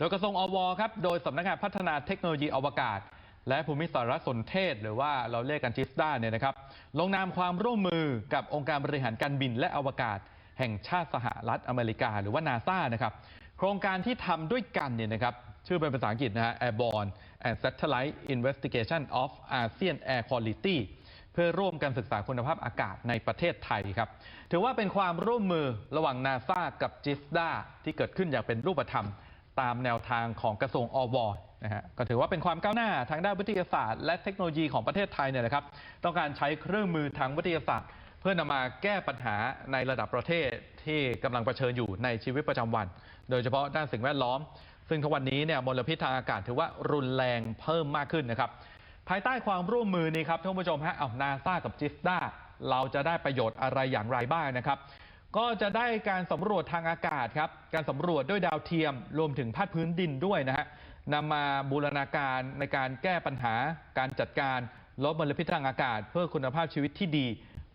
โดยกระทรวงอวครับโดยสำนักงานพัฒนาเทคโนโลยีอวกาศ และภูมิสารสนเทศ หรือว่าเราเรียกกันจิสดาเนี่ยนะครับลงนามความร่วมมือกับองค์การบริหารการบินและอวกาศ แห่งชาติสหรัฐอเมริกา หรือว่านาซานะครับโครงการที่ทำด้วยกันเนี่ยนะครับชื่อเป็นภาษาอังกฤษนะฮะ Airborne and Satellite Investigation of ASEAN Air Quality เพื่อร่วมกันศึกษาคุณภาพอากาศในประเทศไทยครับ ถือว่าเป็นความร่วมมือระหว่างนาซากับจิสดาที่เกิดขึ้นอย่างเป็นรูปธรรม ตามแนวทางของกระทรวงอวนะฮะก็ถือว่าเป็นความก้าวหน้าทางด้านวิทยาศาสตร์ และเทคโนโลยีของประเทศไทยเนี่ยนะครับ ต้องการใช้เครื่องมือทางวิทยาศาสตร์ เพื่อนำมาแก้ปัญหาในระดับประเทศที่กำลังเผชิญอยู่ในชีวิตประจำวัน โดยเฉพาะด้านสิ่งแวดล้อม ซึ่งทุกวันนี้เนี่ยมลพิษทางอากาศถือว่ารุนแรงเพิ่มมากขึ้นนะครับภายใต้ความร่วมมือนี้ครับท่านผู้ชมฮะเอานาซากับจิสดาเราจะได้ประโยชน์อะไรอย่างไรบ้างนะครับ ก็จะได้การสำรวจทางอากาศครับ การสำรวจด้วยดาวเทียม รวมถึงภาคพื้นดินด้วยนะฮะนำมาบูรณาการในการแก้ปัญหาการจัดการลดมลพิษทางอากาศ เพื่อคุณภาพชีวิตที่ดี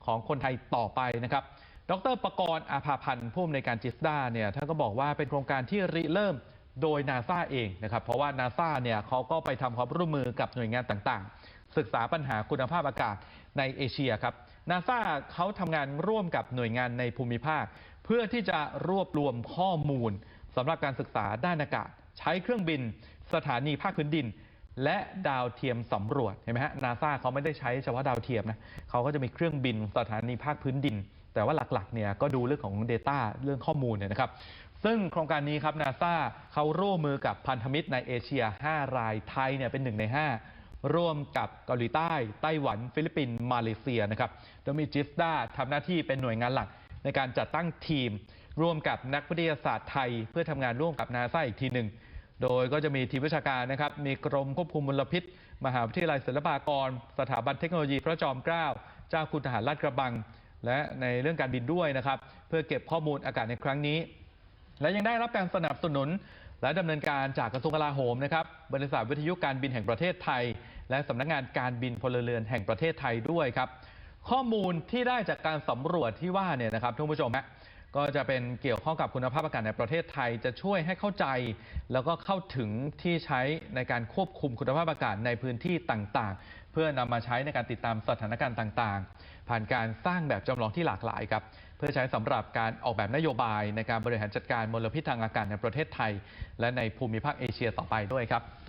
ของคนไทยต่อไปนะครับ ดรประกรณ์อาภาพันธ์ผู้อำนวยการจิสดาเนี่ยท่านก็บอกว่าเป็นโครงการที่ริเริ่ม โดยนาซาเองนะครับ เพราะว่านาซาเนี่ยเขาก็ไปทำความร่วมมือกับหน่วยงานต่างๆ ศึกษาปัญหาคุณภาพอากาศในเอเชียครับนาซาเขาทำงานร่วมกับหน่วยงานในภูมิภาค เพื่อที่จะรวบรวมข้อมูลสำหรับการศึกษาด้านอากาศ ใช้เครื่องบิน สถานีภาคพื้นดิน และดาวเทียมสำรวจเห็นไหมฮะนาซาเขาไม่ได้ใช้เฉพาะดาวเทียมนะเขาก็จะมีเครื่องบินสถานีภาคพื้นดิน แต่ว่าหลักๆเนี่ยก็ดูเรื่องของ Data เรื่องข้อมูลเนี่ยนะครับ ซึ่งโครงการนี้ครับนาซาเขาร่วมมือกับพันธมิตรในเอเชีย 5 รายไทยเนี่ยเป็นหนึ่งใน 5 ร่วมกับเกาหลีใต้ ไต้หวัน ฟิลิปปินส์มาเลเซียนะครับโดยมีจิสดาทำหน้าที่เป็นหน่วยงานหลักในการจัดตั้งทีม ร่วมกับนักวิทยาศาสตร์ไทย เพื่อทำงานร่วมกับนาซาอีกทีหนึ่งโดยก็จะมีทีมวิชาการนะครับ มีกรมควบคุมมลพิษ มหาวิทยาลัยศิลปากร สถาบันเทคโนโลยีพระจอมเกล้า เจ้าคุณทหารลาดกระบัง และในเรื่องการบินด้วยนะครับ เพื่อเก็บข้อมูลอากาศในครั้งนี้ และยังได้รับการสนับสนุน และดำเนินการจากกระทรวงกลาโหมนะครับบริษัทวิทยุการบินแห่งประเทศไทย และสำนักงานการบินพลเรือนแห่งประเทศไทยด้วยครับ ข้อมูลที่ได้จากการสำรวจที่ว่าเนี่ยนะครับท่านผู้ชมฮะ ก็จะเป็นเกี่ยวข้องกับคุณภาพอากาศในประเทศไทยจะช่วยให้เข้าใจ แล้วก็เข้าถึงที่ใช้ในการควบคุมคุณภาพอากาศในพื้นที่ต่างๆ เพื่อนำมาใช้ในการติดตามสถานการณ์ต่างๆ ผ่านการสร้างแบบจำลองที่หลากหลายครับเพื่อใช้สำหรับการออกแบบนโยบายในการบริหารจัดการมลพิษทางอากาศในประเทศไทย และในภูมิภาคเอเชียต่อไปด้วยครับ